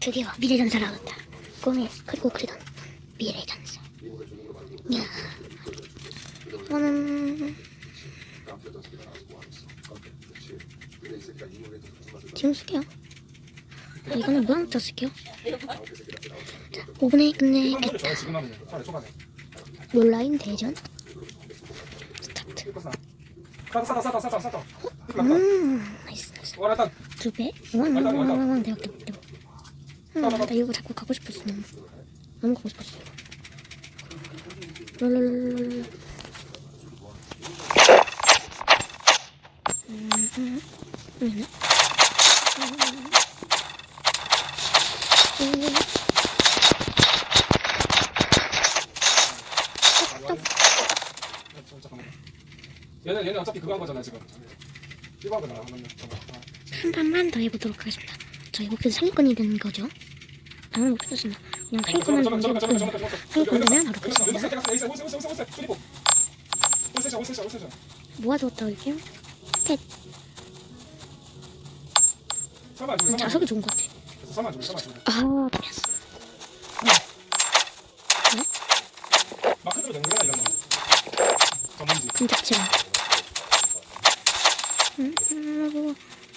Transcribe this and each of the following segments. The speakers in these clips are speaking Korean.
드디어 미래전사를 얻었다. 꿈에 그리고 그리던 미래전사. 야, 이거는 지금 쓸게요. 이거는 무한부터 쓸게요. 자, 5분에 끝내겠다. 온라인 대전 스타트. 음, 나이스 나이스. 두 배? 원, 원, 대박, 대박, 대박. 음, 나 이거 자꾸 가고 싶었어. 너무, 너무 가고 싶었어. 롤롤롤롤. 음, 음, 얘는 얘는 어차피 그거 한 거잖아 지금 이거 한 거잖아 잠깐만 아, 한 판만 더 해보도록 하겠습니다. 저희 목표 상위권이 되는 거죠. 방금 목표였습니다. 그냥 상위권만 잠깐만 잠깐만 먼저 잠깐만 목표. 잠깐만. 상위권 되면 바로 끝입니다. 에이스 에이스 에이스 에이스 에이스 그리고. 올세자 올세자 올세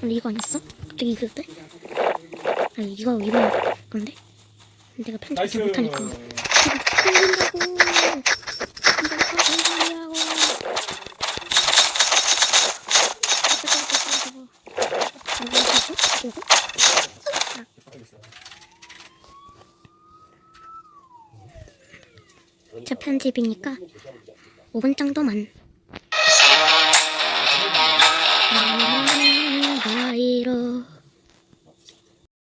근데 이거 아니었어? 갑자기 이거 때? 아니 이거 이거 건데? 내가 편집 잘 못하니까 이거 던진다고 이거 던진다고 이거 이거 저 편집이니까 5분 정도만.